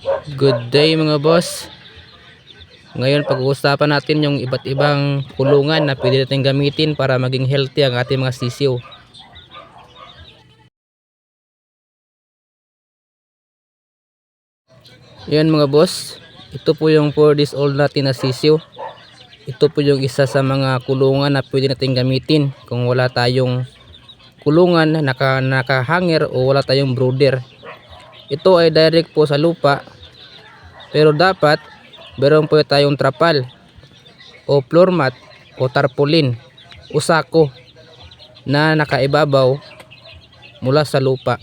Good day mga boss. Ngayon pag-uusapan natin yung iba't ibang kulungan na pwede natin gamitin para maging healthy ang ating mga sisiw. Yan mga boss. Ito po yung 4 days old natin na sisiw. Ito po yung isa sa mga kulungan na pwede natin gamitin kung wala tayong kulungan na naka, nakahanger o wala tayong brooder. Ito ay direct po sa lupa pero dapat meron po tayong trapal o floor mat o tarpaulin o sako na nakaibabaw mula sa lupa.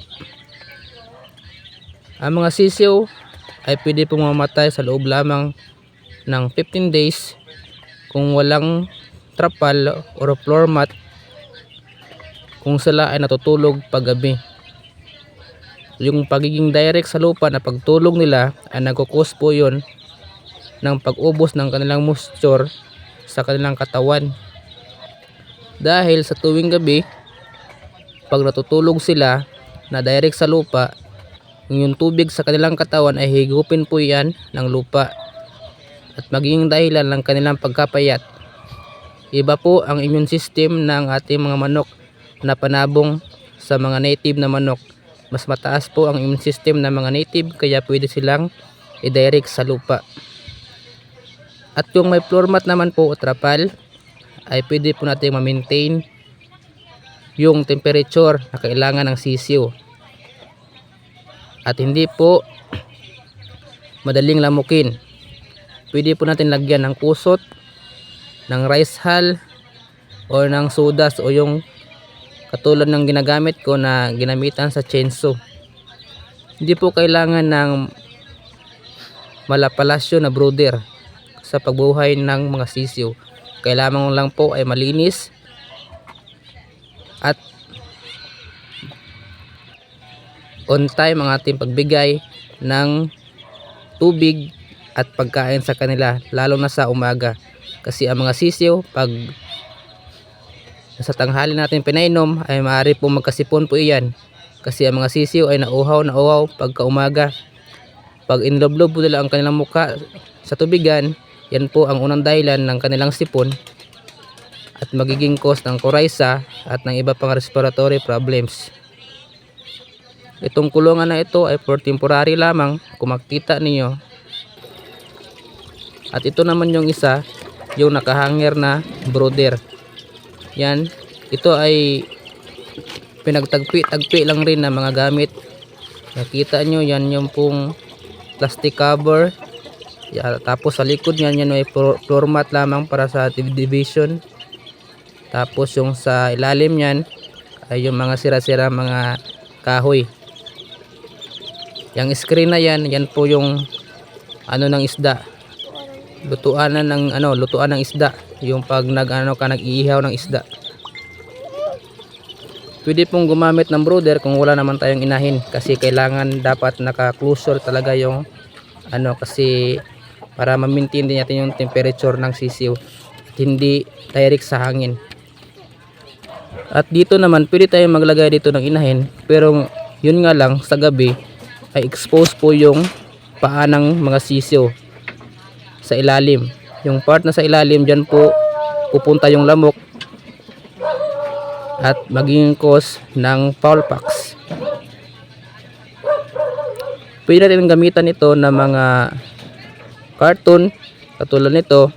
Ang mga sisiw ay pwede pong mamatay sa loob lamang ng 15 days kung walang trapal or floor mat kung sila ay natutulog paggabi. Yung pagiging direct sa lupa na pagtulog nila ay nagkukos po yun ng pag-ubos ng kanilang moisture sa kanilang katawan. Dahil sa tuwing gabi, pag natutulog sila na direct sa lupa, yung tubig sa kanilang katawan ay higupin po yan ng lupa at magiging dahilan ng kanilang pagkapayat. Iba po ang immune system ng ating mga manok na panabong sa mga native na manok. Mas mataas po ang immune system ng mga native kaya pwede silang i-direct sa lupa. At yung may floor mat naman po o trapal ay pwede po natin ma-maintain yung temperature na kailangan ng sisiw. At hindi po madaling lamukin. Pwede po natin lagyan ng kusot, ng rice hull, o ng sodas o yung katulad ng ginagamit ko na ginamitan sa chainsaw. Hindi po kailangan ng malapalasyo na brooder sa pagbuhay ng mga sisiw. Kailangan lang po ay malinis at on time ang ating pagbigay ng tubig at pagkain sa kanila lalo na sa umaga kasi ang mga sisiw pag sa tanghali natin pinainom ay maaari po magkasipon po iyan. Kasi ang mga sisiw ay nauhaw na uhaw pagka umaga. Pag inloblob po nila ang kanilang muka sa tubigan yan po ang unang dahilan ng kanilang sipon. At magiging cause ng coryza at ng iba pang respiratory problems. Itong kulungan na ito ay for temporary lamang kung makita ninyo. At ito naman yung isa yung nakahanger na brooder yan. Ito ay pinagtagpi-tagpi lang rin na mga gamit. Nakita nyo yan yung pong plastic cover. Ya, tapos sa likod niyan yan may floor mat lamang para sa division. Tapos yung sa ilalim niyan ay yung mga sira-sira mga kahoy. Yung screen na yan yan po yung ano ng isda lutuan na ng ano lutuan ng isda. Yung pag nag ano ka nag-iihaw ng isda. Pwede pong gumamit ng brooder kung wala naman tayong inahin. Kasi kailangan dapat naka-closure talaga yung ano kasi para ma-maintain din natin yung temperature ng sisiw at hindi direct sa hangin. At dito naman pwede tayong maglagay dito ng inahin. Pero yun nga lang sa gabi ay expose po yung paa ng mga sisiw sa ilalim. Yung part na sa ilalim dyan po pupunta yung lamok at maging cause ng foul pox pwede natin gamitan ito ng mga carton katulad nito.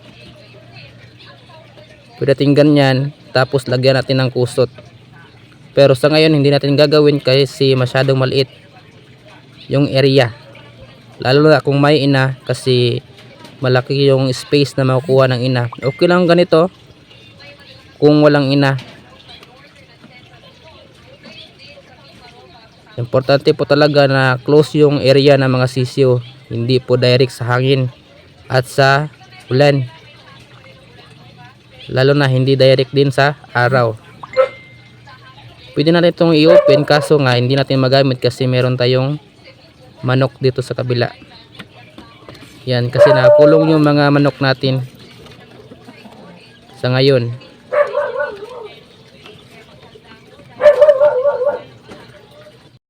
Pwede natin ganyan tapos lagyan natin ng kusot. Pero sa ngayon hindi natin gagawin kasi masyadong maliit yung area. Lalo na kung may ina kasi malaki yung space na makukuha ng ina. Okay lang ganito kung walang ina. Importante po talaga na close yung area ng mga sisiyo hindi po direct sa hangin at sa ulan. Lalo na hindi direct din sa araw. Pwede natin itong i-open kaso nga hindi natin magamit kasi meron tayong manok dito sa kabila yan kasi nakulong yung mga manok natin sa ngayon